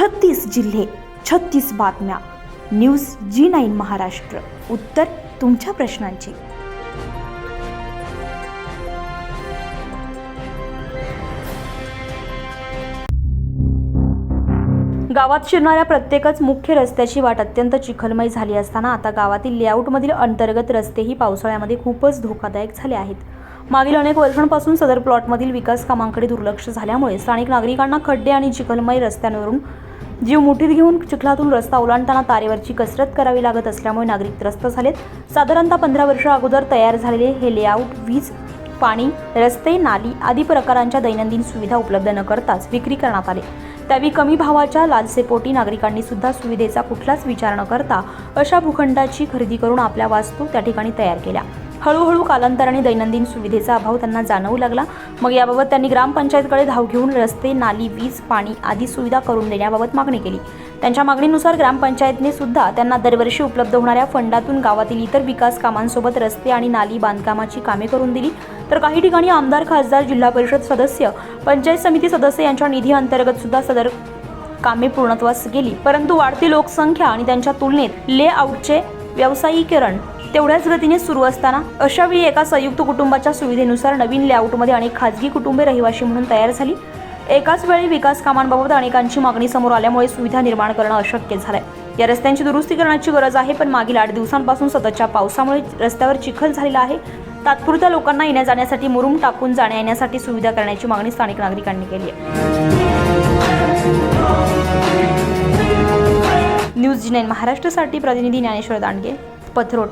छत्तीस जिल्हे छत्तीस बातम्या. News G nine Maharashtra. उत्तर तुमच्या प्रश्नांची. गावात शिरणाऱ्या प्रत्येकच मुख्य रस्त्याची वाट अत्यंत चिखलमय झाली असताना आता गावातील लेआउटमधील अंतर्गत रस्तेही पावसाळ्यामध्ये खूपच धोकादायक झाले आहेत. मागील अनेक वर्षांपासून सदर प्लॉटमधील विकास कामांकडे दुर्लक्ष झाल्यामुळे स्थानिक नागरिकांना खड्डे आणि चिखलमय रस्त्यांवरून जीव मुठीत घेऊन चिखलातून रस्ता ओलांडताना तारेवरची कसरत करावी लागत असल्यामुळे नागरिक त्रस्त झालेत. साधारणतः पंधरा वर्षा अगोदर तयार झालेले हे लेआउट वीज पाणी रस्ते नाली आदी प्रकारांच्या दैनंदिन सुविधा उपलब्ध न करताच विक्री करण्यात आले. त्यावेळी कमी भावाच्या लालसेपोटी नागरिकांनी सुद्धा सुविधेचा कुठलाच विचार न करता अशा भूखंडाची खरेदी करून आपल्या वास्तू त्या ठिकाणी तयार केल्या. हळूहळू कालांतराने दैनंदिन सुविधेचा अभाव त्यांना जाणवू लागला. मग याबाबत त्यांनी ग्रामपंचायतकडे धाव घेऊन रस्ते नाली वीज पाणी आदी सुविधा करून देण्याबाबत मागणी केली. त्यांच्या मागणीनुसार ग्रामपंचायतने सुद्धा त्यांना दरवर्षी उपलब्ध होणाऱ्या फंडातून गावातील इतर विकास कामांसोबत रस्ते आणि नाली बांधकामाची कामे करून दिली. तर काही ठिकाणी आमदार खासदार जिल्हा परिषद सदस्य पंचायत समिती सदस्य यांच्या निधी अंतर्गत सुद्धा सदर कामे पूर्णत्वास गेली. परंतु वाढती लोकसंख्या आणि त्यांच्या तुलनेत लेआउटचे व्यावसायिकरण तेवढ्याच गतीने सुरू असताना अशा वेळी एका संयुक्त कुटुंबाच्या सुविधेनुसार नवीन लेआउटमध्ये अनेक खाजगी कुटुंबे रहिवाशी म्हणून तयार झाली. एकाच वेळी विकास कामांबाबत अनेकांची मागणी समोर आल्यामुळे सुविधा निर्माण करणं अशक्य झालंय. या रस्त्यांची दुरुस्ती करण्याची गरज आहे पण मागील आठ दिवसांपासून सततच्या पावसामुळे रस्त्यावर चिखल झालेला आहे. तात्पुरत्या लोकांना येण्या जाण्यासाठी मुरुम टाकून जाण्या येण्यासाठी सुविधा करण्याची मागणी स्थानिक नागरिकांनी केली आहे. न्यूज जी नाईन महाराष्ट्रासाठी प्रतिनिधी ज्ञानेश्वर दांडगे पथरोट.